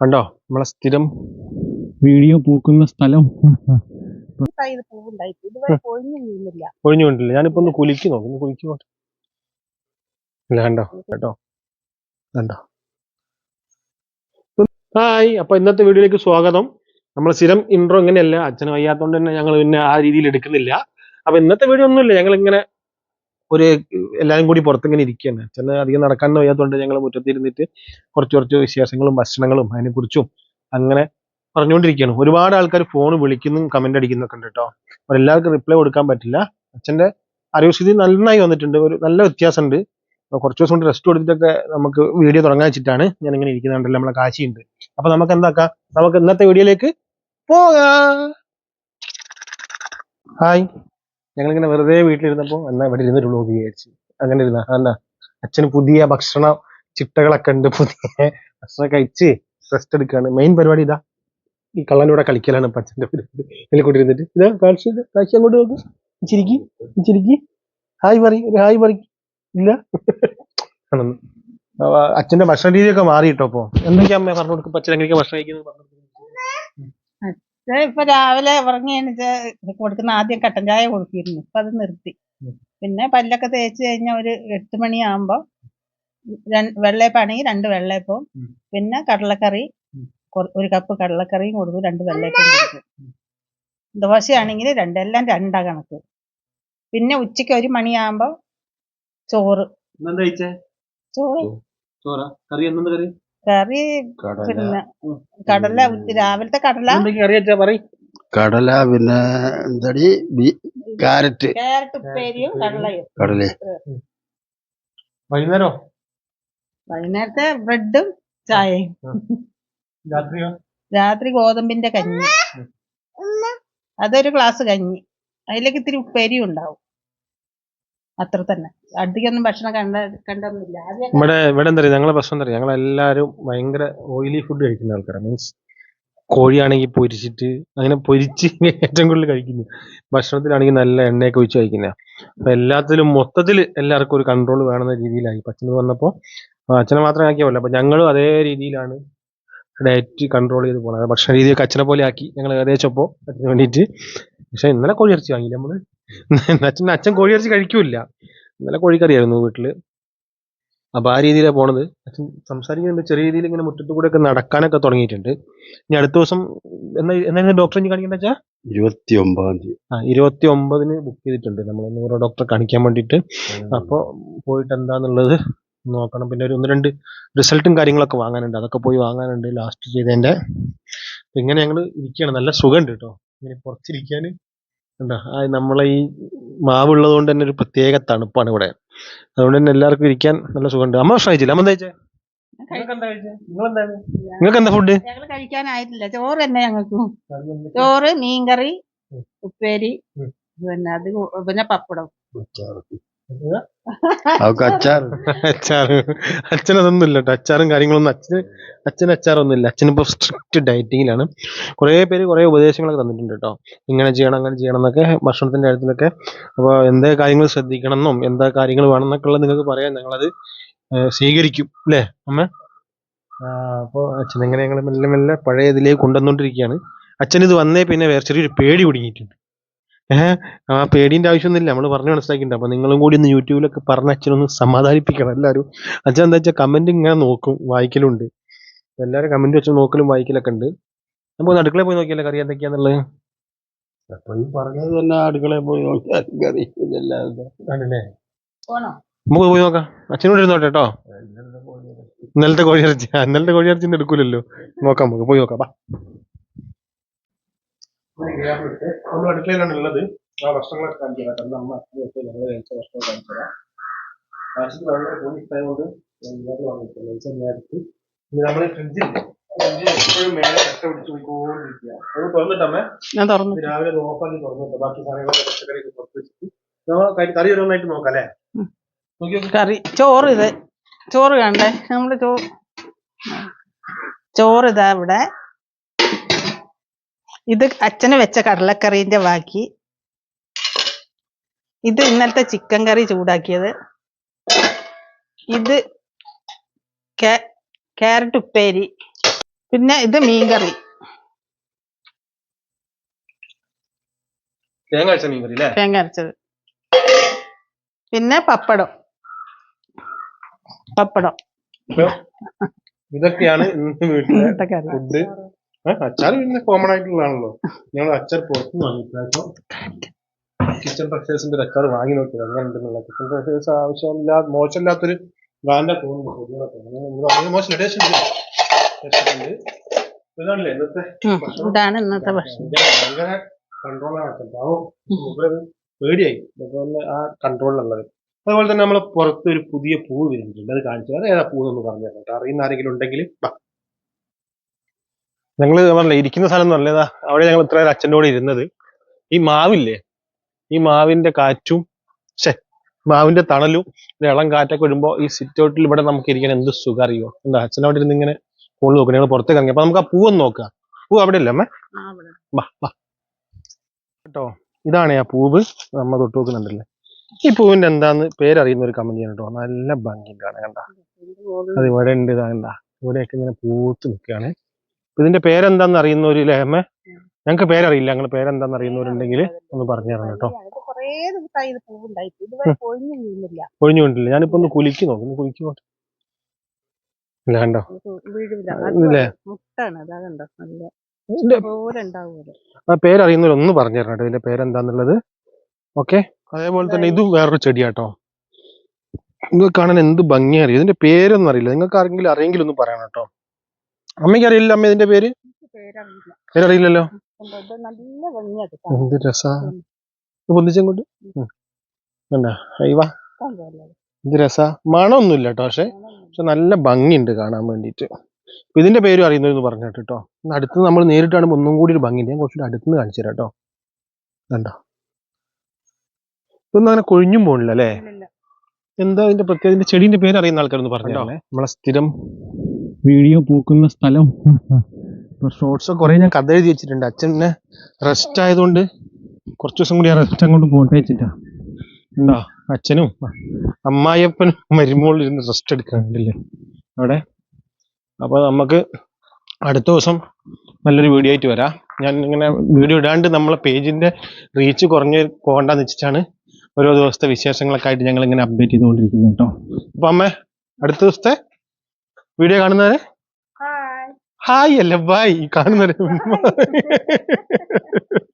കണ്ടോ? നമ്മളെ സ്ഥിരം വീഡിയോ പൂക്കുന്ന സ്ഥലം. വീഴുന്നില്ല ഒഴിഞ്ഞുകൊണ്ടില്ല ഞാനിപ്പോ ഒന്ന് കുലിക്ക് നോക്കും. ഒന്ന് കുലിക്ക് ഇല്ല കണ്ടോ? കേട്ടോ? കണ്ടോ? ഹായ്. അപ്പൊ ഇന്നത്തെ വീഡിയോയിലേക്ക് സ്വാഗതം. നമ്മൾ സ്ഥിരം ഇൻട്രോ ഇങ്ങനെയല്ല. അച്ഛന് വയ്യാത്തോണ്ട് തന്നെ ഞങ്ങൾ പിന്നെ ആ രീതിയിൽ എടുക്കുന്നില്ല. അപ്പൊ ഇന്നത്തെ വീഡിയോ ഒന്നുമില്ല. ഞങ്ങൾ ഇങ്ങനെ ഒരു എല്ലാവരും കൂടി പുറത്തിങ്ങനെ ഇരിക്കുകയാണ്. അച്ഛന് അധികം നടക്കാൻ വയ്യാത്തതുകൊണ്ട് ഞങ്ങൾ മുറ്റത്തിരുന്നിട്ട് കുറച്ച് കുറച്ച് വിശേഷങ്ങളും ഭക്ഷണങ്ങളും അതിനെക്കുറിച്ചും അങ്ങനെ പറഞ്ഞുകൊണ്ടിരിക്കുകയാണ്. ഒരുപാട് ആൾക്കാർ ഫോൺ വിളിക്കുന്നു കമന്റ് അടിക്കുന്നൊക്കെ ഉണ്ട് കേട്ടോ. അപ്പോൾ എല്ലാവർക്കും റിപ്ലൈ കൊടുക്കാൻ പറ്റില്ല. അച്ഛന്റെ ആരോഗ്യസ്ഥിതി നന്നായി വന്നിട്ടുണ്ട്. ഒരു നല്ല വ്യത്യാസമുണ്ട്. കുറച്ച് ദിവസം കൊണ്ട് റെസ്റ്റ് കൊടുത്തിട്ടൊക്കെ നമുക്ക് വീഡിയോ തുടങ്ങാൻ വെച്ചിട്ടാണ് ഞാൻ ഇങ്ങനെ ഇരിക്കുന്നുണ്ടല്ലോ. നമ്മളെ കാശിയുണ്ട്. അപ്പൊ നമുക്ക് എന്താക്കാം? നമുക്ക് ഇന്നത്തെ വീഡിയോയിലേക്ക് പോകാം. ഹായ് ഞങ്ങളിങ്ങനെ വെറുതെ വീട്ടിലിരുന്നപ്പോൾ എന്നാ ഇവിടെ ഇരുന്നൊരു വ്ലോഗ് വിചാരിച്ചു. അങ്ങനെ ഇരുന്ന എന്താ? അച്ഛന് പുതിയ ഭക്ഷണ ചിട്ടകളൊക്കെ ഉണ്ട് പുതിയ ഭക്ഷണം കഴിച്ച് റെസ്റ്റ് എടുക്കുകയാണ് മെയിൻ പരിപാടി ഇതാ. ഈ കള്ളനൂടെ കളിക്കലാണ് ഇപ്പൊ അച്ഛന്റെ പരിപാടി. ഇതിൽ കൂടി ഇരുന്നിട്ട് ഇതാ കാഴ്ച കാഴ്ച അങ്ങോട്ട് നോക്ക്. ചിരിക്കി ചിരിക്കി. ഹായ് പറ ഒരു ഹായ് പറ. ഇല്ല. അച്ഛന്റെ ഭക്ഷണ രീതിയൊക്കെ മാറിയിട്ടോ അപ്പൊ എന്തൊക്കെയാ അമ്മ പറഞ്ഞു കൊടുക്കും? അച്ഛൻ ഭക്ഷണം കഴിക്കുന്നത് ഇത് ഇപ്പൊ രാവിലെ ഉറങ്ങി എണീച്ച് കൊടുക്കുന്ന ആദ്യം കട്ടൻ ചായ കൊടുത്തിരുന്നു. ഇപ്പൊ അത് നിർത്തി. പിന്നെ പല്ലൊക്കെ തേച്ച് കഴിഞ്ഞ ഒരു എട്ട് മണിയാകുമ്പോ വെള്ളയപ്പാണെങ്കിൽ രണ്ട് വെള്ളയപ്പവും പിന്നെ കടലക്കറി ഒരു കപ്പ് കടലക്കറിയും കൊടുക്കും രണ്ട് വെള്ളയപ്പവും കൊടുക്കും ദോശയാണെങ്കിൽ രണ്ടെല്ലാം രണ്ടാ കണക്ക്. പിന്നെ ഉച്ചയ്ക്ക് ഒരു മണിയാകുമ്പോ ചോറ്. ചോറ്. ചോറ? കറി എന്താ കറി? കറി പിന്നെ കടല ഉച്ച- രാവിലത്തെ കടല. എന്തൊക്കെ കറി വെച്ചാ പറ കടല പിന്നെ എന്താടി? ക്യാരറ്റ് ഉപ്പേരിയും കടലയും. കടല. വൈകുന്നേരോ? വൈകുന്നേരത്തെ ബ്രെഡും ചായയും. രാത്രിയോ? രാത്രി ഗോതമ്പിന്റെ കഞ്ഞി. അതൊരു ഗ്ലാസ് കഞ്ഞി. അതിലേക്ക് ഇത്തിരി ഉപ്പേരിയും ഉണ്ടാവും. അത്ര തന്നെ. അടുത്തേക്കൊന്നും ഭക്ഷണം കണ്ട കണ്ടൊന്നുമില്ല. ഇവിടെ ഇവിടെ എന്താ പറയുക? ഞങ്ങളെ പ്രശ്നം എന്താ പറയുക? ഞങ്ങളെല്ലാവരും ഭയങ്കര ഓയിലി ഫുഡ് കഴിക്കുന്ന ആൾക്കാരാണ് മീൻസ് കോഴിയാണെങ്കിൽ പൊരിച്ചിട്ട് അങ്ങനെ പൊരിച്ച് ഏറ്റവും കൂടുതൽ കഴിക്കുന്നു. ഭക്ഷണത്തിലാണെങ്കിൽ നല്ല എണ്ണയൊക്കെ ഒഴിച്ച് കഴിക്കുന്ന. അപ്പൊ എല്ലാത്തിലും മൊത്തത്തിൽ എല്ലാവർക്കും ഒരു കൺട്രോൾ വേണമെന്ന രീതിയിലായി. അച്ഛന് വന്നപ്പോൾ അച്ഛനെ മാത്രം ആക്കിയാവല്ല അപ്പൊ ഞങ്ങളും അതേ രീതിയിലാണ് ഡയറ്റ് കൺട്രോൾ ചെയ്ത് പോകുന്നത് ഭക്ഷണ രീതിയൊക്കെ അച്ഛനെ പോലെ ആക്കി ഞങ്ങൾ ഏകദേശം അപ്പോ അച്ഛന് വേണ്ടിയിട്ട്. പക്ഷെ ഇന്നലെ കോഴി ഇറച്ചി വാങ്ങിയില്ല നമ്മൾ. അച്ഛൻ അച്ഛൻ കോഴിയിറച്ചി കഴിക്കൂല ഇന്നലെ കോഴിക്കറിയായിരുന്നു വീട്ടിൽ. അപ്പൊ ആ രീതിയിലാണ് പോണത്. അച്ഛൻ സംസാരിക്കുന്നുണ്ട്. ചെറിയ രീതിയിൽ ഇങ്ങനെ മുറ്റത്ത് കൂടെ ഒക്കെ നടക്കാനൊക്കെ തുടങ്ങിയിട്ടുണ്ട്. ഇനി അടുത്ത ദിവസം എന്നാ എന്നായിരുന്നു ഡോക്ടറെ ഇനി കാണിക്കേണ്ട വെച്ചാ ഇരുപത്തി ഒമ്പതാം തീയതി. ആ ഇരുപത്തി ഒമ്പതിന് ബുക്ക് ചെയ്തിട്ടുണ്ട്. നമ്മൾ ഓരോ ഡോക്ടറെ കാണിക്കാൻ വേണ്ടിയിട്ട്. അപ്പോൾ പോയിട്ട് എന്താന്നുള്ളത് നോക്കണം. പിന്നെ ഒരു ഒന്ന് രണ്ട് റിസൾട്ടും കാര്യങ്ങളൊക്കെ വാങ്ങാനുണ്ട്. അതൊക്കെ പോയി വാങ്ങാനുണ്ട്. ലാസ്റ്റ് ചെയ്തതിന്റെ. ഇങ്ങനെ ഞങ്ങൾ ഇരിക്കുകയാണ്. നല്ല സുഖമുണ്ട് കേട്ടോ. ഇങ്ങനെ പുറത്തിരിക്കാൻ എന്താ നമ്മളെ ഈ മാവ് ഉള്ളത് കൊണ്ട് തന്നെ ഒരു പ്രത്യേക തണുപ്പാണ് ഇവിടെ. അതുകൊണ്ട് തന്നെ എല്ലാവർക്കും ഇരിക്കാൻ നല്ല സുഖമുണ്ട്. അമ്മ ഭക്ഷണം കഴിച്ചില്ല? അമ്മ എന്താ കഴിച്ചേ? നിങ്ങൾക്ക് എന്താ ഫുഡ് ഞങ്ങൾ കഴിക്കാനായിട്ടില്ല. ചോറ് തന്നെ ഞങ്ങൾക്ക്. ചോറ് മീൻകറി. ഉപ്പേരി. പിന്നെ അത് പിന്നെ പപ്പടം. അവക്ക് അച്ചാർ അച്ചാർ അച്ഛൻ അതൊന്നും ഇല്ല കേട്ടോ അച്ചാറും കാര്യങ്ങളൊന്നും അച്ഛന് അച്ഛന് അച്ചാറൊന്നും ഇല്ല അച്ഛനിപ്പോ സ്ട്രിക്റ്റ് ഡയറ്റിങ്ങിലാണ് കുറേ പേര് കുറേ ഉപദേശങ്ങളൊക്കെ തന്നിട്ടുണ്ട് കേട്ടോ ഇങ്ങനെ ചെയ്യണം അങ്ങനെ ചെയ്യണം എന്നൊക്കെ ഭക്ഷണത്തിന്റെ കാര്യത്തിലൊക്കെ. അപ്പോൾ എന്താ കാര്യങ്ങൾ ശ്രദ്ധിക്കണം എന്നും എന്താ കാര്യങ്ങൾ വേണം എന്നൊക്കെ ഉള്ളത് നിങ്ങൾക്ക് പറയാം ഞങ്ങളത് സ്വീകരിക്കും. അല്ലേ അമ്മ? അപ്പോൾ അച്ഛൻ എങ്ങനെ ഞങ്ങൾ മെല്ലെ മെല്ലെ പഴയ ഇതിലേക്ക് അച്ഛൻ ഇത് വന്നേ പിന്നെ വേറെ ചെറിയൊരു പേടി കുടുങ്ങിയിട്ടുണ്ട് ഏഹ്? ആ പേടിന്റെ ആവശ്യമൊന്നുമില്ല. നമ്മൾ പറഞ്ഞു മനസ്സിലാക്കിയിട്ടുണ്ട്. അപ്പൊ നിങ്ങളും കൂടി ഒന്ന് യൂട്യൂബിലൊക്കെ പറഞ്ഞ അച്ഛനൊന്ന് സമാധാനിപ്പിക്കണം എല്ലാവരും. അച്ഛൻ എന്താ വെച്ചാൽ കമന്റ് ഇങ്ങനെ നോക്കും വായിക്കലുണ്ട്. എല്ലാവരും കമന്റ് വെച്ച് നോക്കലും വായിക്കലൊക്കെ ഉണ്ട്. നമുക്ക് ഒന്ന് അടുക്കളയിൽ പോയി നോക്കിയാലേ കറി എന്തൊക്കെയാന്നുള്ളത്? അപ്പൊ ഈ പറഞ്ഞത് തന്നെ അടുക്കളയിൽ പോയി നോക്കിയാൽ കറി ഇതല്ലാതെ ആണല്ലേ? പോണോ? നമുക്ക് പോയി നോക്കാം. അച്ഛനോട് ഇരുന്നോട്ടെ കേട്ടോ. ഇന്നലത്തെ കോഴിയിറച്ചി. ഇറച്ചി ഇന്നലത്തെ കോഴിയിറച്ചി ഇറച്ചി എടുക്കൂലല്ലോ. നോക്കാം നമുക്ക് പോയി നോക്കാം. നമ്മൾ അടുക്കളയിലാണ് ഉള്ളത്. ആ ഭക്ഷണങ്ങളൊക്കെ കാണിച്ചു കാരണം അച്ഛൻ വെച്ച് ഞങ്ങൾ കഴിച്ച ഭക്ഷണം കാണിച്ചു തരാം. ആശുപത്രി വളരെ പോയിട്ടായതുകൊണ്ട് എല്ലാവരും വാങ്ങിച്ചു കഴിച്ച നേരത്ത് ഇനി നമ്മൾ ഫ്രിഡ്ജിൽ എപ്പോഴും മേലെ കട്ട പിടിച്ച് പോയിക്കൊണ്ടിരിക്കുക. അത് തുറന്നിട്ടമ്മേ ഞാൻ തുറന്നു. രാവിലെ ഓഫാക്കി തുറന്നിട്ട് ബാക്കി സാധനങ്ങളൊക്കെ പച്ചക്കറി പുറത്ത് വെച്ചിട്ട്. നമ്മൾ കറി- ഓരോന്നായിട്ട് നോക്കാം അല്ലേ? കറി. ചോറ് ഇത്. ചോറ് കണ്ടേ നമ്മൾ ചോറ് ചോറ് ഇതാ ഇവിടെ. ഇത് അച്ഛന് വെച്ച കടലക്കറീന്റെ ബാക്കി ഇത് ഇന്നലത്തെ ചിക്കൻ കറി ചൂടാക്കിയത്. ഇത് ക്യാരറ്റ് ഉപ്പേരി. പിന്നെ ഇത് മീൻകറി. തേങ്ങ അരച്ച മീൻ കറി അല്ലേ തേങ്ങ അരച്ചത്. പിന്നെ പപ്പടം. പപ്പടം. ഇതൊക്കെയാണ് ഇന്ന് വീട്ടിലെ ഫുഡ് അച്ചാർ പിന്നെ കോമൺ ആയിട്ടുള്ളതാണല്ലോ. ഞങ്ങൾ അച്ചാർ പുറത്തുനിന്ന് വാങ്ങി ഇപ്രാവശ്യം കിച്ചൺ ഫ്രഷേഴ്സിന്റെ ഒരു അച്ചാർ വാങ്ങി നോക്കിയത്. അങ്ങനെ ഉണ്ടെന്നുള്ള കിച്ചൺ ഫ്രഷേഴ്സ് ആവശ്യമില്ലാ മോശമില്ലാത്തൊരു ബ്രാൻഡാ തോന്നുന്നു. പൊടികളൊക്കെ. അങ്ങനെ നമ്മൾ വാങ്ങിയത് മോശമില്ല ടേസ്റ്റ് ഉണ്ട്. ടേസ്റ്റ് ഉണ്ട്. ഇതാണല്ലേ ഇന്നത്തെ ഉം, ഇതാണ് ഇന്നത്തെ ഭക്ഷണം. ഭയങ്കര കൺട്രോളാണ് പാവം മൂപ്പരത് പേടിയായി. അതുപോലെ ആ കൺട്രോളിലുള്ളത് അതുപോലെ തന്നെ നമ്മൾ പുറത്ത് ഒരു പുതിയ പൂവ് വരുന്നുണ്ട് അത് കാണിച്ചു അത് ഏതാ പൂവ് എന്ന് പറഞ്ഞു കേട്ടോ. അറിയുന്ന ആരെങ്കിലും ഉണ്ടെങ്കിൽ ഞങ്ങൾ പറഞ്ഞില്ല ഇരിക്കുന്ന സ്ഥലം എന്ന് നല്ലതാ അവിടെ ഞങ്ങൾ ഇത്ര അച്ഛന്റെ കൂടെ ഇരുന്നത്. ഈ മാവില്ലേ ഈ മാവിന്റെ കാറ്റും ശേ മാവിന്റെ തണലും ഇളം കാറ്റൊക്കെ വരുമ്പോൾ ഈ സിറ്റ് ഔട്ടിൽ ഇവിടെ നമുക്ക് ഇരിക്കാൻ എന്ത് സുഖം അറിയോ എന്താ അച്ഛൻ അവിടെ ഇരുന്ന് ഇങ്ങനെ ഫോണിൽ നോക്കണം ഞങ്ങൾ പുറത്തേക്ക് ഇറങ്ങി. അപ്പൊ നമുക്ക് ആ പൂവൊന്ന് നോക്കാം. പൂ അവിടെ ഇല്ല അമ്മേ? കേട്ടോ ഇതാണ് ആ പൂവ്. നമ്മ തൊട്ട് നോക്കുന്നുണ്ടല്ലേ? ഈ പൂവിന്റെ എന്താന്ന് പേരറിയുന്ന ഒരു കമന്റ് ചെയ്യണം കേട്ടോ. നല്ല ഭംഗി കാണാൻ കണ്ട. അത് ഇവിടെ ഉണ്ട് ഇതാ കണ്ട. ഇവിടെയൊക്കെ ഇങ്ങനെ പൂത്ത് നിൽക്കുകയാണ്. ഇതിന്റെ പേരെന്താന്ന് അറിയുന്നവര് ഇല്ലേ അമ്മ ഞങ്ങൾക്ക് പേരറിയില്ല. ഞങ്ങൾ പേരെന്താന്ന് അറിയുന്നവരുണ്ടെങ്കിൽ ഒന്ന് പറഞ്ഞു തരണം കേട്ടോ. ഒഴിഞ്ഞു കൊണ്ടില്ല ഞാനിപ്പോ ഒന്ന് കുലുക്കി നോക്കും. ഒന്ന് കുലുക്കി നോക്കാം. ഇല്ല കണ്ടോ? ഇല്ലേ? പേരറിയുന്നവരൊന്ന് പറഞ്ഞു തരണം കേട്ടോ. ഇതിന്റെ പേരെന്താന്നുള്ളത്. ഓക്കെ? അതേപോലെ തന്നെ ഇതും വേറൊരു ചെടിയാട്ടോ. ഇത് കാണാൻ എന്ത് ഭംഗിയാ അറിയാം? ഇതിന്റെ പേരൊന്നും അറിയില്ല. നിങ്ങൾക്ക് ആരെങ്കിലും അറിയെങ്കിലും ഒന്ന് പറയണം കേട്ടോ. അമ്മയ്ക്ക് അറിയില്ല അമ്മ ഇതിന്റെ പേര്? പേരറിയില്ല. പേരറിയില്ലല്ലോ? എന്ത് രസ. ഇല്ല അയ്യവാ ഇത് രസാ. മണമൊന്നുമില്ല കേട്ടോ പക്ഷെ പക്ഷെ നല്ല ഭംഗിയുണ്ട് കാണാൻ വേണ്ടിയിട്ട്. ഇതിന്റെ പേരും അറിയുന്നതെന്ന് പറഞ്ഞു കേട്ടോ. അടുത്ത് നമ്മൾ നേരിട്ടാണ് ഒന്നും കൂടി ഒരു ഭംഗി ഞാൻ കുറച്ചുകൂടി അടുത്തുനിന്ന് കാണിച്ചു തരാം കേട്ടോ. കണ്ടോ? ഇതൊന്നും അങ്ങനെ കൊഴിഞ്ഞും പോണില്ല അല്ലേ? എന്താ ഇതിന്റെ പ്രത്യേകത? ഇതിന്റെ ചെടീന്റെ പേര് അറിയുന്ന ആൾക്കാരൊന്ന് പറഞ്ഞു നമ്മളെ സ്ഥിരം വീഡിയോ പൂക്കുന്ന സ്ഥലം. ഷോർട്സ് കുറെ ഞാൻ കഥ എഴുതി വെച്ചിട്ടുണ്ട്. അച്ഛനെ റെസ്റ്റ് ആയതുകൊണ്ട് കുറച്ച് ദിവസം കൂടി ആ റെസ്റ്റ് അങ്ങോട്ട് പോട്ടെ വെച്ചിട്ടാ. ഉണ്ടോ അച്ഛനും അമ്മായിയപ്പനും മരുമോളിൽ ഇരുന്ന് റെസ്റ്റ് എടുക്കാനുണ്ടല്ലേ? അവിടെ? അപ്പൊ നമുക്ക് അടുത്ത ദിവസം നല്ലൊരു വീഡിയോ ആയിട്ട് വരാം. ഞാൻ ഇങ്ങനെ വീഡിയോ ഇടാണ്ട് നമ്മളെ പേജിന്റെ റീച്ച് കുറഞ്ഞ് പോകണ്ടെന്ന് വെച്ചിട്ടാണ് ഓരോ ദിവസത്തെ വിശേഷങ്ങളൊക്കെ ആയിട്ട് ഞങ്ങൾ ഇങ്ങനെ അപ്ഡേറ്റ് ചെയ്തുകൊണ്ടിരിക്കുന്നത് കേട്ടോ. അപ്പൊ അമ്മ അടുത്ത ദിവസത്തെ വീഡിയോ കാണുന്നവരെ? ഹായ് അല്ല? ബൈ കാണുന്നവരെ.